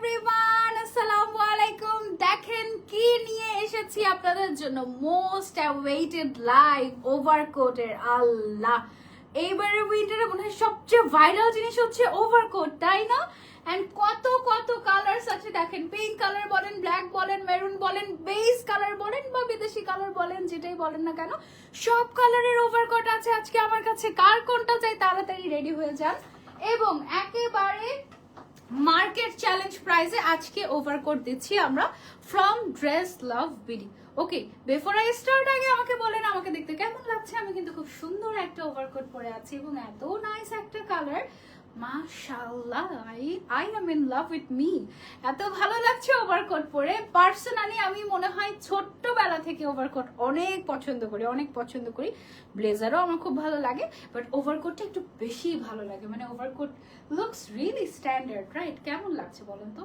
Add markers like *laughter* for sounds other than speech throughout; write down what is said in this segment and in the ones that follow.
Everyone আসসালামু আলাইকুম। দেখেন কি নিয়ে এসেছি আপনাদের জন্য। মোস্ট অ্যাওয়েটেড লাইভ ওভারকোটের আল্লাহ। এইবারের উইন্টারে মনে হয় সবচেয়ে ভাইরাল জিনিস হচ্ছে ওভারকোট তাই না? এন্ড কত কত কালার্স আছে দেখেন। পিঙ্ক কালার বলেন ব্ল্যাক বলেন মেরুন বলেন বেস কালার বলেন বা বিদেশি কালার বলেন, যেটাই বলেন না কেন। সব কালারের ওভারকোট আছে আজকে আমার কাছে। কার কোনটা চাই তাড়াতাড়ি রেডি হয়ে যান। এবং একেবারে মার্কেট চ্যালেঞ্জ প্রাইজে আজকে ওভারকোট দিচ্ছি আমরা from Dress Love BD okay before I start আগে আমাকে বলেন, আমাকে দেখতে কেমন লাগছে? আমি কিন্তু খুব সুন্দর একটা ওভারকোট পরে আছি এবং এত নাইস একটা কালার মাশাআল্লাহ I I am in love me এত ভালো লাগছে ওভারকোট পরে। পার্সোনালি আমি মনে হয় ছোট্টবেলা থেকে ওভারকোট অনেক পছন্দ করি, অনেক পছন্দ করি। ব্লেজারও আমার খুব ভালো লাগে বাট ওভারকোটটা একটু বেশি ভালো লাগে। মানে overcoat looks really standard right কেমন লাগছে বলেন তো?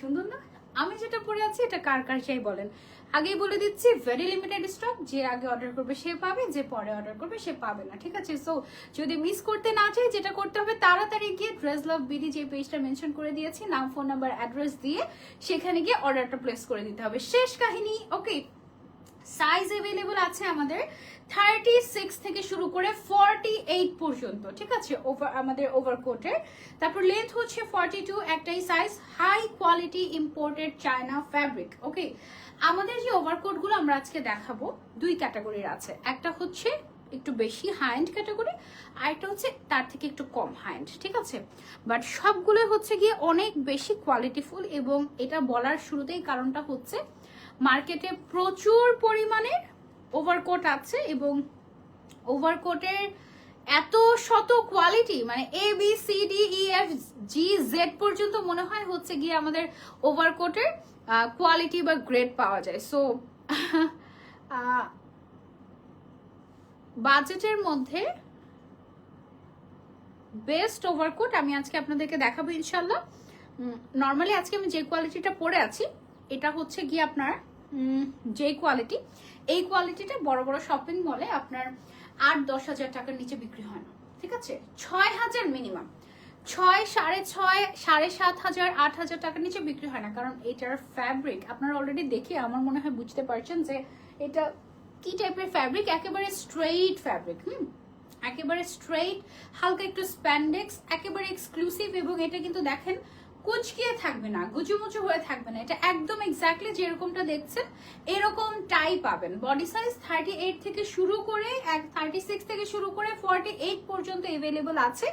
সুন্দর না? আমি যেটা পরে আছি, এটা কার কার চাই বলেন। আগেই বলে দিচ্ছি ভেরি লিমিটেড স্টক যে আগে অর্ডার করবে সে পাবে, যে পরে অর্ডার করবে সে পাবে না, ঠিক আছে? সো যদি মিস করতে না চাই, যেটা করতে হবে, তাড়াতাড়ি গিয়ে ড্রেস লাভ বিডি যে পেজটা মেনশন করে দিয়েছি, নাম ফোন নাম্বার অ্যাড্রেস দিয়ে, সেখানে গিয়ে অর্ডারটা প্লেস করে দিতে হবে। শেষ কাহিনী ওকে সাইজ অ্যাভেলেবল আছে আমাদের থার্টি সিক্স থেকে শুরু করে ফর্টি এইট পর্যন্ত, ঠিক আছে? ওভার আমাদের ওভারকোটের তারপর লেন্থ হচ্ছে ফর্টি টু একটাই size high quality imported China fabric okay আমাদের যে ওভারকোটগুলো আমরা আজকে দেখাবো, দুই ক্যাটাগরির আছে। একটা হচ্ছে একটু বেশি হাইন্ড ক্যাটাগরি আর একটা হচ্ছে তার থেকে একটু কম হাইন্ড ঠিক আছে? বাট সবগুলো হচ্ছে গিয়ে অনেক বেশি কোয়ালিটিফুল এবং এটা বলার শুরুতেই কারণটা হচ্ছে মার্কেটে প্রচুর পরিমাণে ওভারকোট আছে এবং ওভারকোটের এত শত কোয়ালিটি মানে A B C D E F G Z পর্যন্ত মনে হয় হচ্ছে গিয়ে আমাদের ওভারকোটের কোয়ালিটি বা গ্রেড পাওয়া যায়। সো বাজেটের *laughs* মধ্যে বেস্ট ওভারকোট আমি আজকে আপনাদেরকে দেখাবো ইনশাল্লাহ নর্মালি আজকে আমি যে কোয়ালিটিটা পরে আছি এটা হচ্ছে গিয়ে আপনার যে কোয়ালিটি এই কোয়ালিটিটা বড় বড় শপিং মলে আপনার আট দশ হাজার টাকার নিচে বিক্রি হয় না, ঠিক আছে? ছয় হাজার মিনিমাম ছয়, সাড়ে ছয়, সাড়ে সাত হাজার, আট হাজার টাকার নিচে বিক্রি হয় না, কারণ এটার ফ্যাব্রিক আপনারা অলরেডি দেখে আমার মনে হয় বুঝতে পারছেন যে এটা কি টাইপের ফ্যাব্রিক একেবারে স্ট্রেইট ফ্যাব্রিক হুম? একেবারে স্ট্রেইট হালকা একটু স্প্যান্ডেক্স একেবারে এক্সক্লুসিভ এবং এটা কিন্তু দেখেন কুচকিয়ে থাকবে না গুচুমুচু হয়ে থাকবে না। এটা একদম এক্স্যাক্টলি যেরকমটা দেখছেন, এরকম টাই পাবেন। বডি সাইজ থার্টি এইট থেকে শুরু করে, এক থার্টি সিক্স থেকে শুরু করে ফর্টি এইট পর্যন্ত এভেলেবল আছে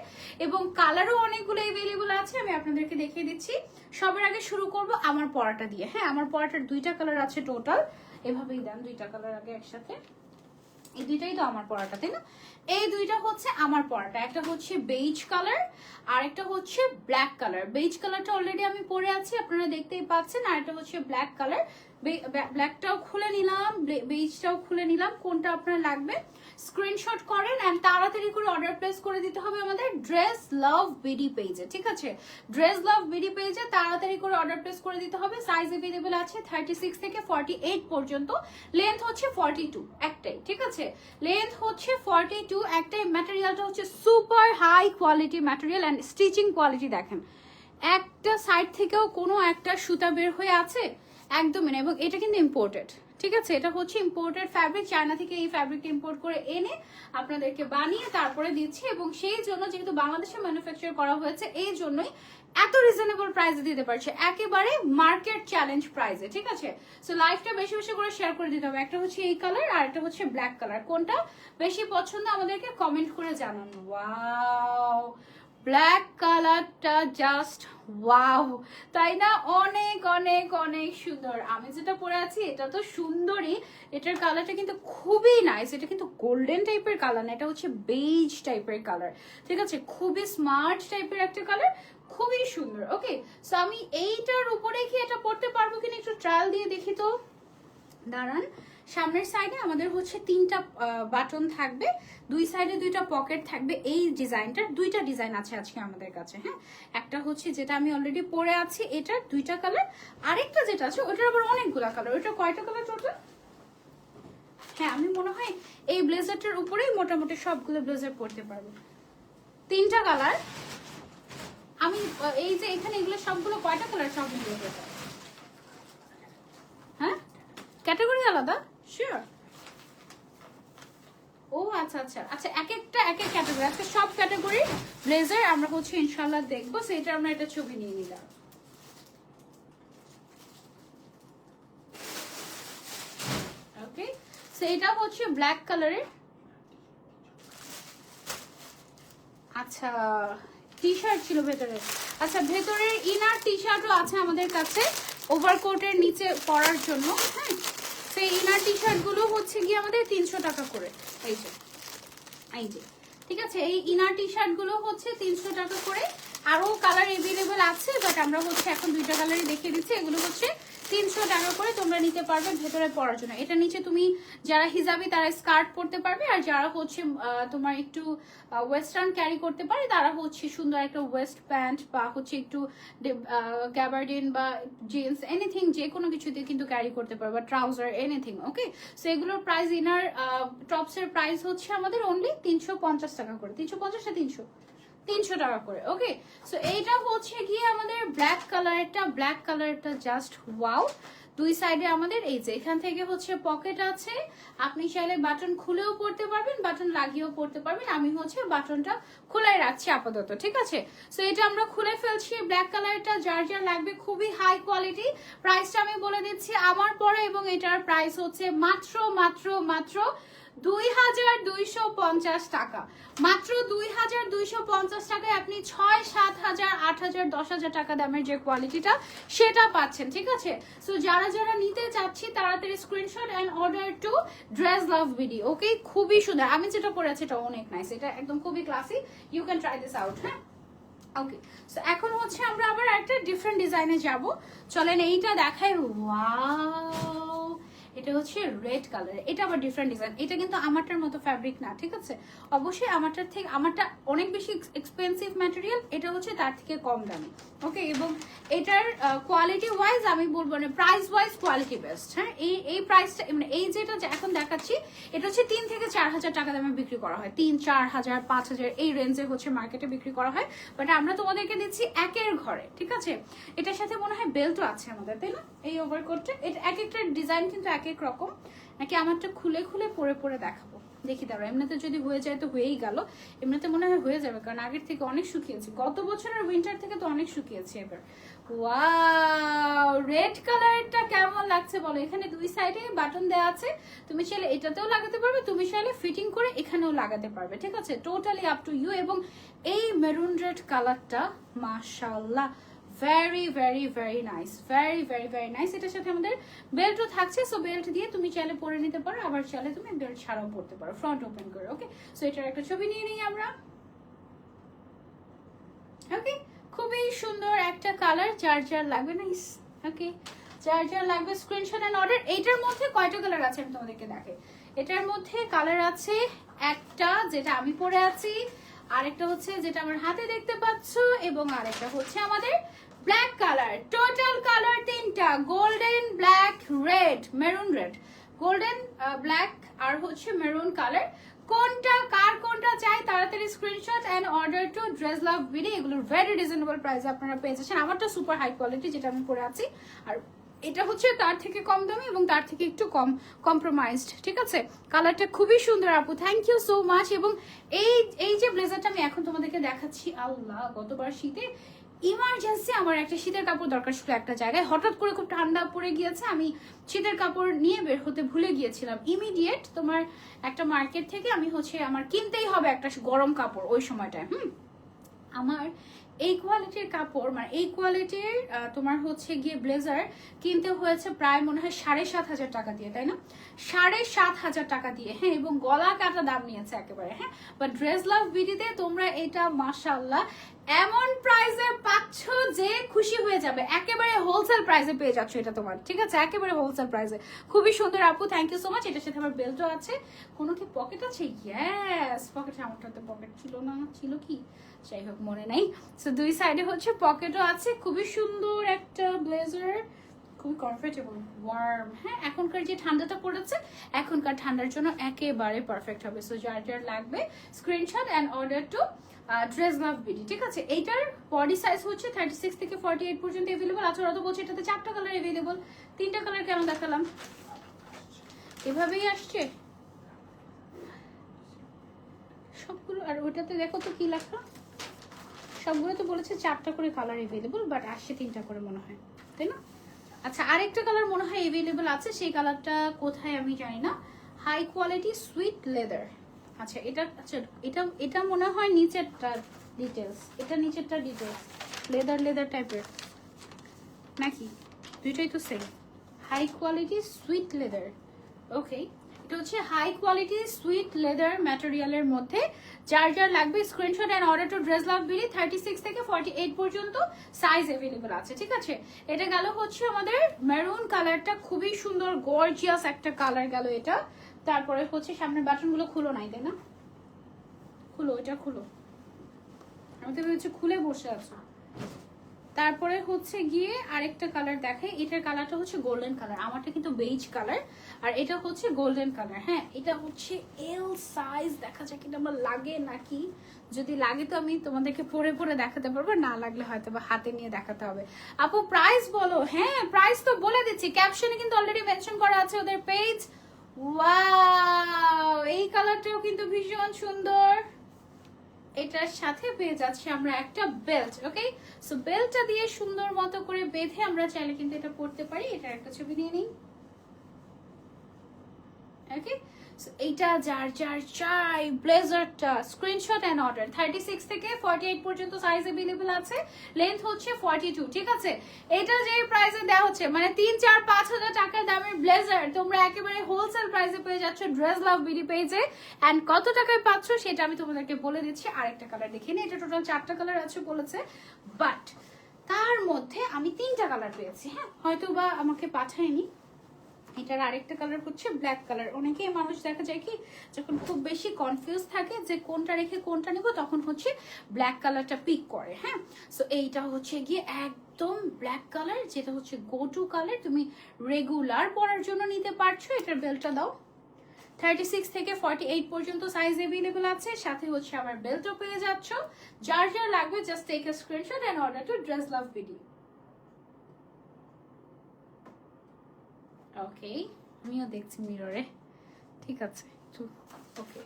এবং কালারও অনেকগুলো এভেলেবল আছে। আমি আপনাদেরকে দেখিয়ে দিচ্ছি। সবার আগে শুরু করব আমার পরাটা দিয়ে। হ্যাঁ আমার পরাটার দুইটা কালার আছে টোটাল এভাবেই দেন, দুইটা কালার আগে একসাথে। এই দুইটাই তো আমার পড়াটা তাই না? এই দুইটা হচ্ছে আমার পড়াটা একটা হচ্ছে বেইজ কালার আর একটা হচ্ছে ব্ল্যাক কালার বেইজ কালারটা অলরেডি আমি পরে আছি, আপনারা দেখতেই পাচ্ছেন আর একটা হচ্ছে ব্ল্যাক কালার ব্ল্যাকটাও খুলে নিলাম বেজটাও খুলে নিলাম, কোনটা আপনার লাগবে? স্ক্রিনশট করেন অ্যান্ড তাড়াতাড়ি করে অর্ডার প্লেস করে দিতে হবে আমাদের ড্রেস লাভ বিডি পেজে ঠিক আছে? ড্রেস লাভ বিডি পেজে তাড়াতাড়ি করে অর্ডার প্লেস করে দিতে হবে সাইজ অ্যাভেলেবল আছে থার্টি সিক্স থেকে ফর্টি এইট পর্যন্ত লেন্থ হচ্ছে ফর্টি টু একটাই, ঠিক আছে? লেন্থ হচ্ছে ফর্টি টু একটাই ম্যাটেরিয়ালটা হচ্ছে super high quality material and stitching quality দেখেন। একটা সাইড থেকেও কোনো একটা সুতা বের হয়ে আছে? একদমই না, এবং এটা কিন্তু ইম্পোর্টেড ঠিক আছে? এটা হচ্ছে ইম্পোর্টেড ফ্যাব্রিক চায়না থেকে এই ফ্যাব্রিকটা ইম্পোর্ট করে এনে আপনাদেরকে বানিয়ে তারপরে দিচ্ছি, এবং সেই জন্য যেহেতু বাংলাদেশে ম্যানুফ্যাকচার করা হয়েছে, এই জন্যই এত রিজনেবল প্রাইসে দিতে পারছে। একেবারে মার্কেট চ্যালেঞ্জ প্রাইসে ঠিক আছে? সো লাইফটা বেশি বেশি করে শেয়ার করে দিতে হবে। একটা হচ্ছে এই কালার আর একটা হচ্ছে ব্ল্যাক কালার কোনটা বেশি পছন্দ আমাদেরকে কমেন্ট করে জানান। ওয়াও ব্ল্যাক কালারটা জাস্ট ওয়াও তাই না? অনেক অনেক অনেক সুন্দর। আমি যেটা পরে আছি, এটা তো সুন্দরই। এটার কালারটা কিন্তু খুবই নাইস এটা কিন্তু গোল্ডেন টাইপের কালার না, এটা হচ্ছে বেজ টাইপের কালার ঠিক আছে? খুবই স্মার্ট টাইপের একটা কালার খুবই সুন্দর। ওকে সো আমি এইটার উপরে কি এটা পড়তে পারব কিনা একটু ট্রায়াল দিয়ে দেখি তো। দাঁড়ান। সামনের সাইডে আমাদের হচ্ছে তিনটা বাটন থাকবে। দুই সাইডে দুইটা পকেট থাকবে। এই ডিজাইনটার দুইটা ডিজাইন আছে আজকে আমাদের কাছে হ্যাঁ? একটা হচ্ছে যেটা আমি অলরেডি পরে আছি, এটার দুইটা কালার আরেকটা যেটা আছে, ওটার আবার অনেকগুলা কালার ওটা কয়টা কালার টোটাল হ্যাঁ আমি মনে হয় এই ব্লেজারটার উপরেই মোটামুটি সবগুলো ব্লেজার পরতে পারব। তিনটা কালার আমি এই যে এখানে এগুলো সবগুলো কয়টা কালার সব মিলিয়ে দেবো হ্যাঁ? ক্যাটাগরি আলাদা। শিওর ও আচ্ছা আচ্ছা। আচ্ছা এক একটা, এক এক ক্যাটাগরি আজকে সব ক্যাটাগরি ব্লেজার আমরা হচ্ছে ইনশাল্লাহ দেখব সেটা আমরা ছবি নিয়ে নিলাম। ওকে হচ্ছে ব্ল্যাক কালারের আচ্ছা টি শার্ট ছিল ভেতরে। আচ্ছা ভেতরের ইনার টি শার্টও আছে আমাদের কাছে ওভারকোটের নিচে পরার জন্য হ্যাঁ? টি শার্টগুলো হচ্ছে গিয়ে আমাদের তিনশো টাকা করে। এই যে এই যে ঠিক আছে? এই ইনার টি শার্টগুলো হচ্ছে তিনশো টাকা করে। আরও কালার এভেলেবেল আছে বাট আমরা হচ্ছে এখন দুইটা কালারই দেখিয়ে দিচ্ছি। এগুলো হচ্ছে তিনশো টাকা করে তোমরা নিতে পারবে ভেতরে পড়ার জন্য এটা নিচে তুমি যারা হিজাবি, তারা স্কার্ট পরতে পারবে, আর যারা হচ্ছে তোমার একটু ওয়েস্টার্ন ক্যারি করতে পারে, তারা হচ্ছে সুন্দর একটা ওয়েস্ট প্যান্ট বা হচ্ছে একটু গ্যাবার্ডিন বা জিন্স এনিথিং যে কোনো কিছুতে কিন্তু ক্যারি করতে পারবে বা ট্রাউজার এনিথিং ওকে সো এগুলোর প্রাইস ইনার টপসের প্রাইস হচ্ছে আমাদের অনলি তিনশো পঞ্চাশ টাকা করে। তিনশো পঞ্চাশ না তিনশো? তিনশো টাকা করে ওকে সো এইটা হচ্ছে গিয়ে আমাদের ব্ল্যাক কালারটা ব্ল্যাক কালারটা জাস্ট ওয়াও দুই সাইডে আমাদের এই যে, এখান থেকে হচ্ছে পকেট আছে। আপনি চাইলে বাটন খুলেও পড়তে পারবেন বাটন লাগিয়েও পড়তে পারবেন। আমি হচ্ছে বাটনটা খোলাই রাখছি আপাতত, ঠিক আছে? সো এটা আমরা খুলে ফেলছি ব্ল্যাক কালারটা যার যার লাগবে, খুবই হাই কোয়ালিটি প্রাইসটা আমি বলে দিচ্ছি আমার পরে, এবং এটার প্রাইস হচ্ছে মাত্র মাত্র মাত্র দুই হাজার দুইশো পঞ্চাশ টাকা। মাত্র দুই হাজার দুইশো পঞ্চাশ টাকায় আপনি ছয়, সাত হাজার, আট হাজার, দশ হাজার টাকা দামের যে কোয়ালিটিটা সেটা পাচ্ছেন, ঠিক আছে? সো যারা যারা নিতে চাচ্ছি তাড়াতাড়ি screenshot and order to Dress Love BD okay খুবই সুন্দর। আমি যেটা পরেছি এটা অনেক নাইস এটা একদম খুবই classy you can try this out হ্যাঁ? ওকে সো এখন হচ্ছে আমরা আবার একটা ডিফারেন্ট ডিজাইনে যাব। চলেন, এইটা দেখাই। ওয়াও এটা হচ্ছে রেড কালার এটা আবার ডিফারেন্ট ডিজাইন এটা কিন্তু আমারটার মতো ফ্যাব্রিক না, ঠিক আছে? অবশ্যই আমারটার থেকে, আমারটা অনেক বেশি এক্সপেন্সিভ ম্যাটেরিয়াল এটা হচ্ছে তার থেকে কম দামি ওকে এবং এটার কোয়ালিটি ওয়াইজ আমি বলব না প্রাইস ওয়াইজ কোয়ালিটি বেস্ট হ্যাঁ? এই এই প্রাইসটা মানে এই যেটা এখন দেখাচ্ছি, এটা হচ্ছে তিন থেকে চার হাজার টাকা দামে বিক্রি করা হয়, তিন, চার হাজার, পাঁচ হাজার, এই রেঞ্জে হচ্ছে মার্কেটে বিক্রি করা হয় বাট আমরা তোমাদেরকে দিচ্ছি একের ঘরে, ঠিক আছে? এটার সাথে মনে হয় বেল্টও আছে আমাদের, তাই না? এই ওভারকোটটা এটা এক একটা ডিজাইন কিন্তু এক এক এক রকম নাকি আমারটা খুলে খুলে পরে পরে দেখাবো? দেখি দাঁড়া এমনিতে যদি হয়ে যায় তো হয়েই গেল। এমনিতে মনে হয় হয়ে যাবে, কারণ আগের থেকে অনেক শুকিয়েছি। গত বছরের উইন্টার থেকে তো অনেক শুকিয়েছি এবার। রেড কালারটা কেমন লাগছে বলো? এখানে দুই সাইডে বাটন দেওয়া আছে। তুমি চাইলে এটাতেও লাগাতে পারবে, তুমি চাইলে ফিটিং করে এখানেও লাগাতে পারবে, ঠিক আছে? টোটালি আপ টু ইউ এবং এই মেরুন রেড কালারটা মাশাআল্লাহ! Very very very nice very very very nice এটার সাথে আমাদের বেল্টও থাকছে সো বেল্ট দিয়ে তুমি চাইলে পরে নিতে পারো, আবার চাইলে তুমি বেল্ট ছাড়াও পরতে পারো ফ্রন্ট ওপেন করে ওকে সো এটার একটা ছবি নিয়ে নিই আমরা। ওকে খুবই সুন্দর একটা কালার যার লাগবে নাইস ওকে যার লাগবে স্ক্রিনশট এন্ড অর্ডার এইটার মধ্যে কয়টা কালার আছে আমি তোমাদেরকে দেখে এটার মধ্যে কালার আছে একটা, যেটা আমি পরে আছি আরেকটা হচ্ছে যেটা আমার হাতে দেখতে পাচ্ছ, এবং আরেকটা হচ্ছে আমাদের ব্ল্যাক কালার টোটাল কালার তিনটা golden black red maroon red golden black আর হচ্ছে মেরুন কালার কোনটা, কার কোনটা চাই তাড়াতাড়ি screenshot and order to Dress Love BD এগুলো ভেরি রিজনেবল প্রাইসে আপনারা পেয়ে যাচ্ছেন। আমারটা সুপার হাই কোয়ালিটি যেটা আমি পরে আছি। আর এটা হচ্ছে তার থেকে কম দামি এবং তার থেকে একটু কম কম্প্রোমাইজড ঠিক আছে? কালারটা খুবই সুন্দর আপু থ্যাংক ইউ সো মাচ এবং এই এই যে ব্লেজারটা আমি এখন তোমাদেরকে দেখাচ্ছি, আল্লাহ, গতবার শীতে ইমার্জেন্সি আমার একটা শীতের কাপড় দরকার ছিল একটা জায়গায়। হঠাৎ করে খুব ঠান্ডা পড়ে গিয়েছে, আমি শীতের কাপড় নিয়ে বের হতে ভুলে গিয়েছিলাম। ইমিডিয়েট তোমার একটা মার্কেট থেকে আমি হচ্ছে আমার কিনতেই হবে একটা গরম কাপড় ওই সময়টায়, হুম? আমার এই কোয়ালিটির কাপড় মানে এই কোয়ালিটির তোমার হচ্ছে গিয়ে ব্লেজার কিনতে হয়েছে প্রায় মনে হয় সাড়ে সাত হাজার টাকা দিয়ে, তাই না? সাড়ে সাত হাজার টাকা দিয়ে হ্যাঁ এবং গলা কাটা দাম নিয়েছে একেবারে হ্যাঁ? বাট ড্রেস লাভ বিডিতে তোমরা এটা মাসাল্লাহ এমন প্রাইসে পাচ্ছ যে খুশি হয়ে যাবে। একেবারে হোলসেল প্রাইসে পেয়ে যাচ্ছ এটা তোমার, ঠিক আছে? একেবারে হোলসেল প্রাইসে খুবই সুন্দর আপু থ্যাংক ইউ সো মাচ এটার সাথে আমার বেল্টও আছে। কোনো কি পকেট আছে? ইয়েস পকেটে আমারটাতে পকেট ছিল না। ছিল কি? যাই হোক, মনে নাই। সো দুই সাইডে হচ্ছে পকেটও আছে, খুবই সুন্দর একটা ব্লেজার খুবই কমফোর্টেবল ওয়ার্ম হ্যাঁ এখনকার যে ঠান্ডাটা পড়েছে, এখনকার ঠান্ডার জন্য একেবারে পারফেক্ট হবে। সো যার যার লাগবে screenshot and order to Dress Love BD ঠিক আছে? এইটার বডি সাইজ হচ্ছে থার্টি সিক্স থেকে ফর্টি এইট পর্যন্ত অ্যাভেলেবল আছে ওরা তো বলছে এটাতে চারটা কালার অ্যাভেলেবল তিনটা কালার কেন দেখালাম? এভাবেই আসছে? সবগুলো, আর ওইটাতে দেখো তো কি লেখা? সবগুলো তো বলেছে চারটা করে কালার অ্যাভেলেবল বাট আসছে তিনটা করে মনে হয়, তাই না? আচ্ছা আরেকটা কালার মনে হয় অ্যাভেলেবল আছে, সেই কালারটা কোথায় আমি জানি না। হাই কোয়ালিটি সুইট লেদার আচ্ছা এটা আচ্ছা এটা এটা মনে হয় নিচেরটা ডিটেলস এটা নিচেরটা ডিটেলস লেদার লেদার টাইপের নাকি? দুইটাই তো same high quality suede leather okay এটা হচ্ছে হাই কোয়ালিটি সুইট লেদার ম্যাটেরিয়ালের মধ্যে। যার লাগবে screenshot and order to dress love বিলি থার্টি সিক্স থেকে ফর্টি এইট পর্যন্ত সাইজ অ্যাভেলেবল আছে, ঠিক আছে? এটা গেল হচ্ছে আমাদের মেরুন কালারটা খুবই সুন্দর গর্জিয়াস একটা কালার গেল এটা। তারপরে হচ্ছে সামনের বাটনগুলো খুলো নাই, তাই না? খুলো, এটা খুলো। আমি তো ভেবেছি খুলে বসে আছো। তারপরে হচ্ছে গিয়ে আরেকটা কালার দেখাই। এটার কালারটা হচ্ছে গোল্ডেন কালার আমারটা কিন্তু বেইজ কালার আর এটা হচ্ছে গোল্ডেন কালার হ্যাঁ এটা হচ্ছে এল সাইজ দেখা যাক এটা আমার লাগে নাকি। যদি লাগে তো আমি তোমাদেরকে পরে পরে দেখাতে পারব। না লাগলে হয়তো বা হাতে নিয়ে দেখাতে হবে। আপু প্রাইস বলো। হ্যাঁ প্রাইস তো বলে দিচ্ছি। ক্যাপশনে কিন্তু অলরেডি মেনশন করা আছে ওদের পেজ ওয়াও এই কালারটাও কিন্তু ভীষণ সুন্দর। এটার সাথে পেয়ে যাচ্ছি আমরা একটা বেল্ট ওকে সো বেল্টটা দিয়ে সুন্দর মতো করে বেঁধে আমরা চাইলে কিন্তু এটা পড়তে পারি। এটার একটা ছবি নিয়ে নিই। ওকে এইটা যার যার চাই, ব্লেজারটা screenshot and order thirty six থেকে ফর্টি এইট পর্যন্ত সাইজ অ্যাভেলেবল আছে। লেন্থ হচ্ছে ফর্টি টু ঠিক আছে? এটা যে প্রাইসে দেওয়া হচ্ছে মানে তিন, চার, পাঁচ হাজার টাকার দামের ব্লেজার তোমরা একেবারে হোলসেল প্রাইসে পেয়ে যাচ্ছ ড্রেস লাভ বিডি পেজে অ্যান্ড কত টাকায় পাচ্ছ সেটা আমি তোমাদেরকে বলে দিচ্ছি, আরেকটা কালার দেখে নিই। এটা টোটাল চারটা কালার আছে বলেছে। বাট তার মধ্যে আমি তিনটা কালার পেয়েছি হ্যাঁ? হয়তো বা আমাকে পাঠায়নি। এটার আরেকটা কালার হচ্ছে ব্ল্যাক কালার অনেকেই মানুষ দেখা যায় কি, যখন খুব বেশি কনফিউজ থাকে যে কোনটা রেখে কোনটা নেব, তখন হচ্ছে ব্ল্যাক কালারটা পিক করে হ্যাঁ? সো এইটা হচ্ছে গিয়ে একদম ব্ল্যাক কালার যেটা হচ্ছে গো টু কালার তুমি রেগুলার পরার জন্য নিতে পারছ। এটার বেলটা দাও। থার্টি সিক্স থেকে ফর্টি এইট পর্যন্ত সাইজ অ্যাভেলেবল আছে। সাথে হচ্ছে আমার বেল্টও পেয়ে যাচ্ছ। যার যার লাগবে just take a screenshot and order to dress love video okay আমিও দেখছি মিররে ঠিক আছে ওকে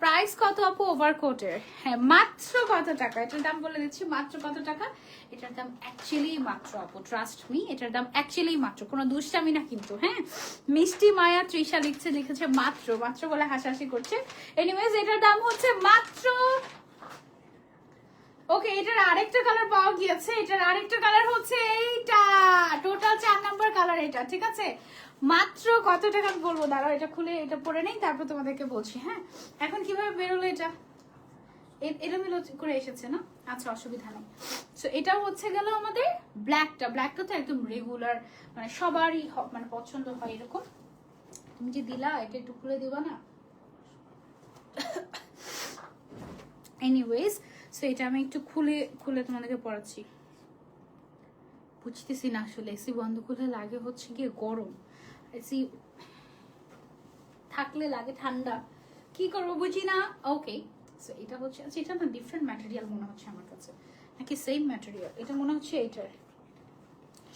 প্রাইস কত আপু ওভারকোটের হ্যাঁ মাত্র কত টাকা? এটার দাম বলে দিচ্ছি, মাত্র কত টাকা? এটার দাম অ্যাকচুয়ালি মাত্র আপু ট্রাস্ট মি এটার দাম অ্যাকচুয়ালি মাত্র। কোনো দুষ্টামি না কিন্তু হ্যাঁ? মিষ্টি মায়া ত্রিশা লিখছে, লিখেছে মাত্র মাত্র বলে হাসাহাসি করছে। এনিওয়েজ এটার দাম হচ্ছে মাত্র ওকে, এটার আরেকটা কালার পাওয়া গিয়েছে। এটার আরেকটা কালার হচ্ছে এইটা। টোটাল চার নাম্বার কালার এটা, ঠিক আছে? মাত্র কত টাকা বলব? দাঁড়াও, এটা খুলে এটা পরে নেই, তারপর তোমাদেরকে বলছি হ্যাঁ? এখন কীভাবে বেরোলো এটা? এলোমেলো করে এসেছে, না? আচ্ছা অসুবিধা নেই। সো এটা হচ্ছে গেল আমাদের ব্ল্যাকটা ব্ল্যাকটা তো একদম রেগুলার মানে সবারই মানে পছন্দ হয় এরকম। তুমি যে দিলা, এটা একটু খুলে দিবা না? এনিওয়েজ সো এটা আমি একটু খুলে খুলে তোমাদেরকে পড়াচ্ছি। বুঝতেছি না আসলে। এসি বন্ধ করলে লাগে হচ্ছে গিয়ে গরম। এসি থাকলে লাগে ঠান্ডা। কি করব বুঝি না? ওকে সো এটা হচ্ছে আচ্ছা এটা না ডিফারেন্ট ম্যাটেরিয়াল মনে হচ্ছে আমার কাছে। নাকি সেম ম্যাটেরিয়াল এটা মনে হচ্ছে এটার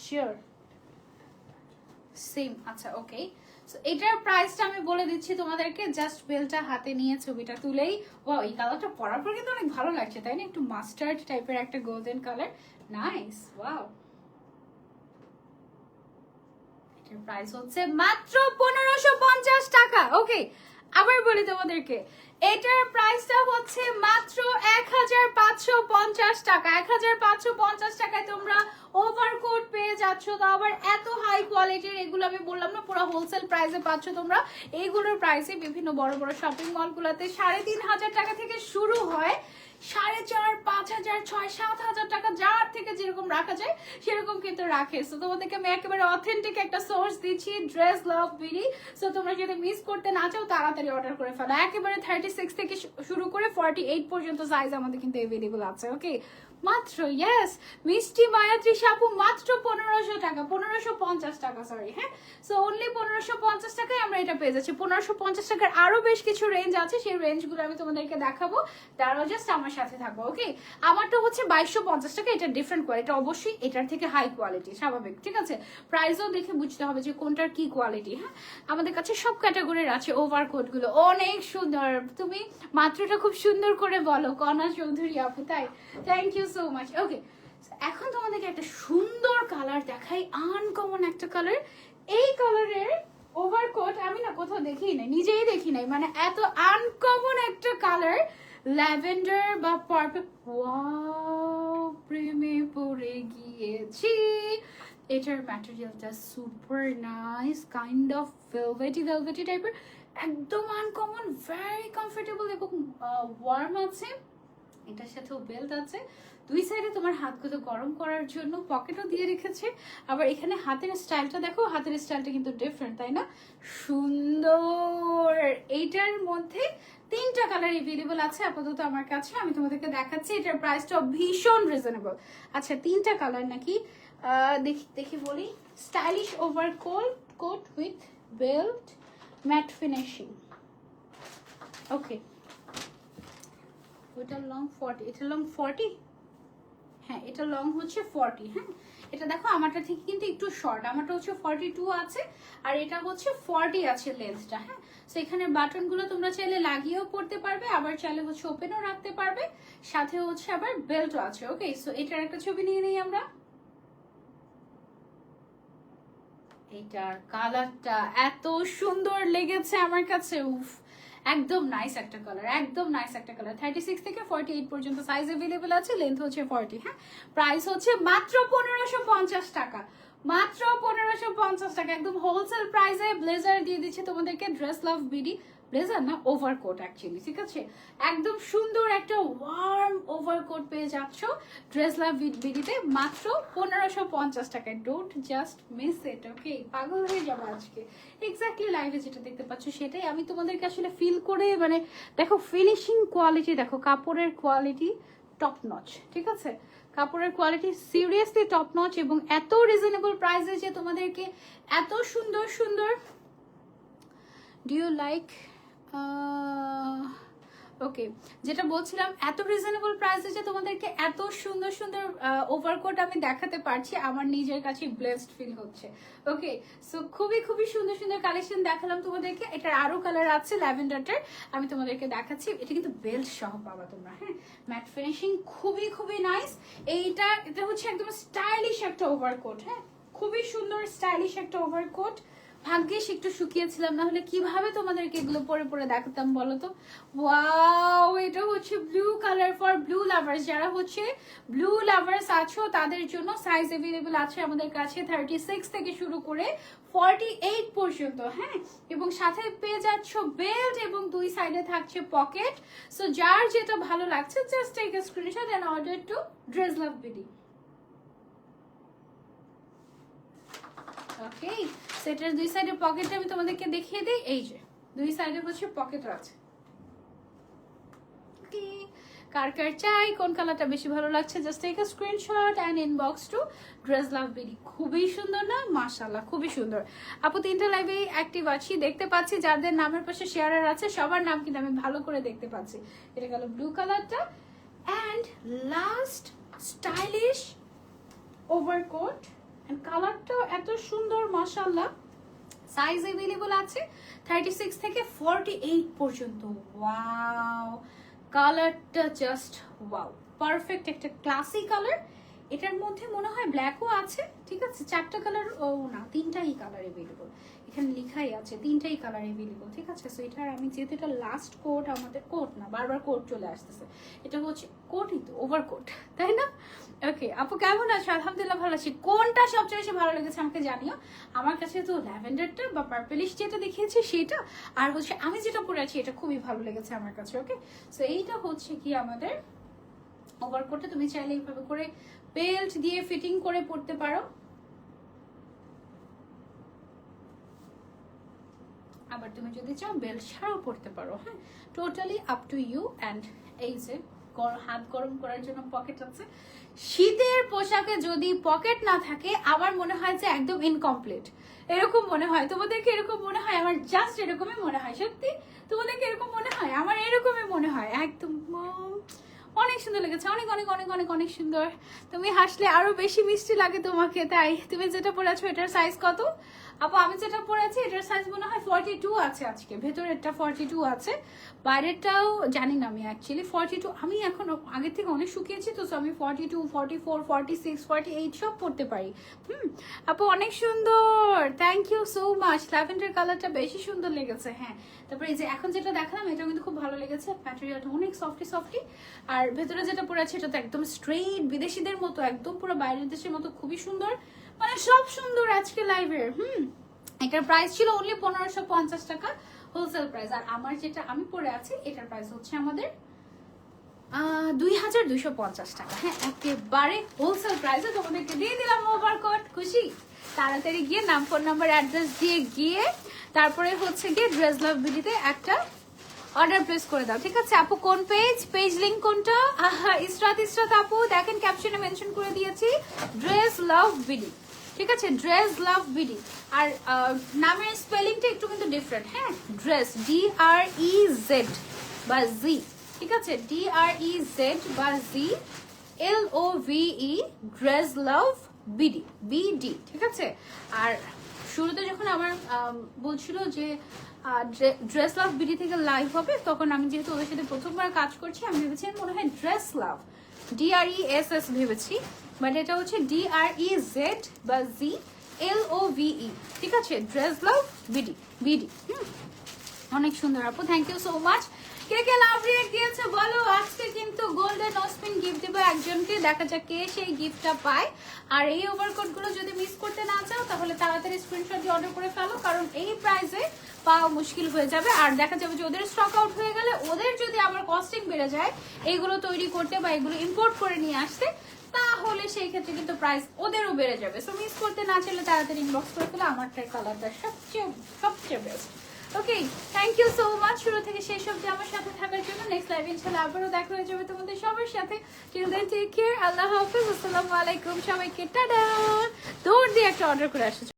শিওর সেম আচ্ছা ওকে এটার প্রাইসটা আমি বলে দিচ্ছি তোমাদেরকে জাস্ট বেলটা হাতে নিয়ে ছবিটা তুলেই। ও এই কালারটা পরার পর কিন্তু অনেক ভালো লাগছে, তাই না? একটু মাস্টার্ড টাইপের একটা golden colour nice wow price হচ্ছে মাত্র পনেরোশো পঞ্চাশ টাকা। ওকে আবার বলি তোমাদেরকে, এটার প্রাইসটা হচ্ছে মাত্র এক হাজার পাঁচশো পঞ্চাশ টাকা। এক হাজার পাঁচশো পঞ্চাশ টাকায় তোমরা ওভারকোট পেয়ে যাচ্ছ। তো আবার এত হাই কোয়ালিটির এগুলো আমি বললাম না, পুরো হোলসেল প্রাইসে পাচ্ছ তোমরা। এইগুলোর প্রাইসে বিভিন্ন বড় বড় শপিং মলগুলোতে সাড়ে তিন হাজার টাকা থেকে শুরু হয়। সাড়ে চার, পাঁচ হাজার, ছয়, সাত হাজার টাকা যার থেকে যেরকম রাখা যায়, সেরকম কিন্তু রাখে। সো তোমাদেরকে আমি একেবারে অথেন্টিক একটা সোর্স দিচ্ছি ড্রেস লাভ বিডি সো তোমরা যদি মিস করতে না চাও, তাড়াতাড়ি অর্ডার করে ফেলো। একেবারে থার্টি সিক্স থেকে শুরু করে ফর্টি এইট পর্যন্ত সাইজ আমাদের কিন্তু অ্যাভেলেবল আছে ওকে মাত্র ইয়েস মিষ্টি মায়াত্রী সাপু মাত্র পনেরোশো টাকা, পনেরোশো পঞ্চাশ টাকা সরি হ্যাঁ? সো অনলি পনেরোশো পঞ্চাশ টাকায় আমরা এটা পেয়ে যাচ্ছি। পনেরোশো পঞ্চাশ টাকার আরও বেশ কিছু রেঞ্জ আছে, সেই রেঞ্জগুলো আমি তোমাদেরকে দেখাবো। তারাও জাস্ট আমার সাথে থাকব ওকে আমারটা হচ্ছে বাইশশো পঞ্চাশ টাকা, এটা ডিফারেন্ট কোয়ালিটি অবশ্যই এটার থেকে হাই কোয়ালিটি স্বাভাবিক, ঠিক আছে? প্রাইসও দেখে বুঝতে হবে যে কোনটার কি কোয়ালিটি হ্যাঁ? আমাদের কাছে সব ক্যাটাগরির আছে ওভারগুলো, অনেক সুন্দর। তুমি মাত্রটা খুব সুন্দর করে বলো, কনা চৌধুরী আপু, তাই? Thank you so much okay এখন তোমাদেরকে একটা সুন্দর কালার দেখাই আনকমন একটা কালার এই কালারের ওভারকোট আমি না কোথাও দেখি নাই, নিজেই দেখি নাই মানে এত আনকমন একটা কালার ল্যাভেন্ডার বা পার্পল ওয়াও প্রেমে পড়ে গিয়েছি। এটার ম্যাটেরিয়ালটা super nice kind of velvety velvety টাইপের একদম আনকমন ভেরি কমফোর্টেবল এবং ওয়ার্ম আছে। এটার সাথেও বেল্ট আছে। দুই সাইডে তোমার হাতগুলো গরম করার জন্য পকেটও দিয়ে রেখেছে। আবার এখানে হাতের স্টাইলটা দেখো, হাতের স্টাইলটা কিন্তু ডিফারেন্ট তাই না? সুন্দর! এইটার মধ্যে তিনটা কালার এভেলেবল আছে আপাতত আমার কাছে, আমি তোমাদেরকে দেখাচ্ছি, এটার প্রাইসটা ভীষণ রিজনেবল আচ্ছা তিনটা কালার নাকি? দেখি দেখি বলি। Stylish over coat coat with belt matt finishing okay ওটা লং ফর্টি এটা লং ফর্টি হ্যাঁ এটা লং হচ্ছে ফর্টি হ্যাঁ? এটা দেখো আমারটা থেকে কিন্তু একটু শর্ট আমারটা হচ্ছে ফর্টি টু আছে, আর এটা হচ্ছে ফর্টি আছে লেন্থটা হ্যাঁ? তো এখানে বাটনগুলো তোমরা চাইলে লাগিয়েও পড়তে পারবে, আবার চাইলে হচ্ছে ওপেনও রাখতে পারবে, সাথে হচ্ছে আবার বেল্টও আছে ওকে সো এটার একটা ছবি নিয়ে নিই আমরা। এটার কালারটা এত সুন্দর লেগেছে আমার কাছে, উফ! একদম নাইস একটা কালার একদম নাইস একটা কালার থার্টি সিক্স থেকে ফর্টি এইট পর্যন্ত সাইজ অ্যাভেলেবেল আছে লেন্থ হচ্ছে ফর্টি হ্যাঁ? প্রাইস হচ্ছে মাত্র পনেরোশো পঞ্চাশ টাকা। মাত্র পনেরোশো পঞ্চাশ টাকা, একদম হোলসেল প্রাইসে ব্লেজার দিয়ে দিচ্ছে তোমাদেরকে ড্রেস লাভ বিডি ব্লেজার না ওভারকোট অ্যাকচুয়ালি ঠিক আছে? একদম সুন্দর একটা ওয়ার্ম ওভারকোট পেয়ে যাচ্ছ ড্রেস লাভ বিডিতে মাত্র পনেরোশো পঞ্চাশ টাকায়। Don't just miss it okay পাগল হয়ে যাব আজকে। এক্স্যাক্টলি লাইভে যেটা দেখতে পাচ্ছ, সেটাই আমি তোমাদেরকে আসলে ফিল করে মানে দেখো ফিনিশিং কোয়ালিটি দেখো কাপড়ের কোয়ালিটি টপ নচ ঠিক আছে? কাপড়ের কোয়ালিটি সিরিয়াসলি টপ নচ এবং এত রিজনেবল প্রাইসে যে তোমাদেরকে এত সুন্দর সুন্দর ডু ইউ লাইক ওকে যেটা বলছিলাম, এত রিজনেবল প্রাইসে যে তোমাদেরকে এত সুন্দর সুন্দর ওভারকোট আমি দেখাতে পারছি, আমার নিজের কাছে ব্লেসড ফিল হচ্ছে। ওকে সো খুবই খুবই সুন্দর সুন্দর কালেকশন দেখালাম তোমাদেরকে। এটার আরও কালার আছে ল্যাভেন্ডারটার আমি তোমাদেরকে দেখাচ্ছি। এটা কিন্তু বেল্ট সহ পাবা তোমরা হ্যাঁ? ম্যাট ফিনিশিং খুবই খুবই নাইস এইটা, এটা হচ্ছে একদম স্টাইলিশ একটা ওভারকোট হ্যাঁ? খুবই সুন্দর স্টাইলিশ একটা ওভারকোট ভাগ্যিস একটু শুকিয়েছিলাম না হলে কীভাবে তোমাদেরকে এগুলো পরে পরে দেখাতাম বলো তো? ওয়াও এটা হচ্ছে blue colour for blue lovers যারা হচ্ছে ব্লু লাভার্স আছো, তাদের জন্য সাইজ অ্যাভেলেবল আছে আমাদের কাছে থার্টি সিক্স থেকে শুরু করে ফর্টি এইট পর্যন্ত হ্যাঁ? এবং সাথে পেয়ে যাচ্ছ বেল্ট এবং দুই সাইডে থাকছে পকেট সো যার যেটা ভালো লাগছে just take screenshot and order to dress love BD okay সেটার দুই সাইডে পকেটটা আমি তোমাদেরকে দেখিয়ে দিই। এই যে, দুই সাইডে হচ্ছে পকেট আছে কার কার চাই, কোন কালারটা বেশি ভালো লাগছে just take a screenshot and inbox to dress love BD খুবই সুন্দর না? মাশাল্লাহ খুবই সুন্দর। আপু, তিনটা লাইভে অ্যাক্টিভ আছি, দেখতে পাচ্ছি, যাদের নামের পাশে শেয়ারার আছে, সবার নাম কিন্তু আমি ভালো করে দেখতে পাচ্ছি। এটা গেল ব্লু কালারটা অ্যান্ড লাস্ট স্টাইলিশ ওভারকোট কালারটাও এত সুন্দর মাসাল্লাহ সাইজ অ্যাভেলেবল আছে থার্টি সিক্স থেকে ফর্টি এইট পর্যন্ত। ওয়াও কালারটা জাস্ট ওয়াও পারফেক্ট একটা ক্লাসি কালার এটার মধ্যে মনে হয় ব্ল্যাকও আছে, ঠিক আছে? চারটা কালার ও না, তিনটাই কালার অ্যাভেলেবল এখানে লেখাই আছে, তিনটাই কালার অ্যাভেলেবল ঠিক আছে? সো এটার আমি যেহেতু এটা লাস্ট কোট আমাদের কোট না, বারবার কোট চলে আসতেছে। এটা হচ্ছে কোটই তো ওভার কোট তাই না? ওকে আপু কেমন আছো? আলহামদুলিল্লাহ ভালো আছি। কোনটা সবচেয়ে বেশি ভালো লেগেছে আমাকে জানিও? আমার কাছে তো ল্যাভেন্ডারটা বা পার্পেলিশ যেটা দেখিয়েছি সেটা, আর হচ্ছে আমি যেটা পরে আছি, এটা খুবই ভালো লেগেছে আমার কাছে ওকে সো এইটা হচ্ছে কি আমাদের ওভারকোটে তুমি চাইলে এইভাবে করে বেল্ট দিয়ে ফিটিং করে পড়তে পারো। আবার তুমি যদি চাও বেল্ট ছাড়াও পড়তে পারো হ্যাঁ? Totally up to you and এই যে হাত গরম করার জন্য পকেট আছে। শীতের পোশাকে যদি পকেট না থাকে, আমার মনে হয় যে একদম ইনকমপ্লিট এরকম মনে হয়। তোমাদেরকে এরকম মনে হয়? আমার জাস্ট এরকমই মনে হয়। সত্যি? তোমাদেরকে এরকম মনে হয়? আমার এরকমই মনে হয়। একদম অনেক সুন্দর লেগেছে। অনেক অনেক অনেক অনেক অনেক সুন্দর। তুমি হাসলে আরও বেশি মিষ্টি লাগে তোমাকে, তাই। তুমি যেটা পরেছো এটার সাইজ কত? আপু, আমি যেটা পরেছি এটার সাইজ মনে হয় ফর্টি টু আছে আজকে। ভেতরেরটা ফর্টি টু আছে। বাইরেরটাও জানি না আমি অ্যাকচুয়ালি ফর্টি টু আমি এখন আগের থেকে অনেক শুকিয়েছি তো আমি forty two forty four forty six forty eight সব পড়তে পারি। হুম, আপু, অনেক সুন্দর। Thank you so much lavender কালারটা বেশি সুন্দর লেগেছে হ্যাঁ। তারপরে এই যে এখন যেটা দেখালাম এটা কিন্তু খুব ভালো লেগেছে। ম্যাটেরিয়ালটা অনেক সফটি সফটি আর ভেতরে যেটা পরে আছে, এটা তো একদম স্ট্রেইট বিদেশিদের মতো, একদম পুরো বাইরের দেশের মতো, খুবই সুন্দর। মানে সব সুন্দর আজকে লাইভের হুম? এটার প্রাইস ছিল অনলি পনেরোশো পঞ্চাশ টাকা হোলসেল প্রাইস আর আমার যেটা, আমি পরে আছি, এটার প্রাইস হচ্ছে আমাদের দুই হাজার পঞ্চাশ টাকা। হ্যাঁ একেবারে হোলসেল দিয়ে দিলাম ওভার খুশি? তাড়াতাড়ি গিয়ে নাম ফোন নাম্বার অ্যাড্রেস দিয়ে গিয়ে, তারপরে হচ্ছে গিয়ে ড্রেস একটা অর্ডার প্লেস করে দাও। ঠিক আছে, আপু, কোন পেজ পেজ লিংক কোনটা? ইসরাত ইসরাত আপু, দেখেন ক্যাপশনে মেনশন করে দিয়েছি ড্রেস লাভ বিডি ঠিক আছে? ড্রেস লাভ বিডি আর নামের স্পেলিংটা একটু কিন্তু ডিফারেন্ট হ্যাঁ? Dress D R E Z বা জি ঠিক আছে? ডি আর ই জেড বা G L O V E dress love BD BD ঠিক আছে? আর শুরুতে যখন আমার আম, বলছিল যে ড্রেস লাভ বিডি থেকে লাইভ হবে তখন আমি যেহেতু ওদের সাথে প্রথমবার কাজ করছি আমি ভেবেছি মনে হয় dress love DRE S S ভেবেছি। বাট এটা হচ্ছে ডিআরই জেড বা জি এল ও ভিই ঠিক আছে? ড্রেস লাভ বিডি বিডি হুম। অনেক সুন্দর আপু থ্যাংক ইউ সো মাচ কে কে লাভ রিয়েক্ট দিয়েছে বলো? আজকে কিন্তু গোল্ডেন অসপিন গিফট দেবো একজনকে। দেখা যাক কে সেই গিফটটা পায়। আর এই ওভারকোটগুলো যদি মিস করতে না চাও, তাহলে তাড়াতাড়ি স্ক্রিনশট দিয়ে অর্ডার করে ফেলো, কারণ এই প্রাইসে পাওয়া মুশকিল হয়ে যাবে। আর দেখা যাবে যে ওদের স্টক আউট হয়ে গেলে ওদের যদি আমার কস্টিং বেড়ে যায়, এইগুলো তৈরি করতে বা এগুলো ইম্পোর্ট করে নিয়ে আসতে তাহলে সেই ক্ষেত্রে কিন্তু প্রাইস ওদেরও বেড়ে যাবে। সো মিস করতে না চাইলে তাড়াতাড়ি ইনবক্স করে ফেলে, আমারটাই কালারটা সবচেয়ে সবচেয়ে best okay thank you so much শুরু থেকে শেষ অবধি আমার সাথে থাকার জন্য নেক্সট লাইভ ইনশাআল্লাহ আবারও দেখা হয়ে যাবে তোমাদের সবার সাথে। চিলড্রেন টেক কেয়ার আল্লাহ হাফিজ, আসসালামু আলাইকুম সবাইকে, টাটা। দৌড় দিয়ে একটা অর্ডার করে আসো।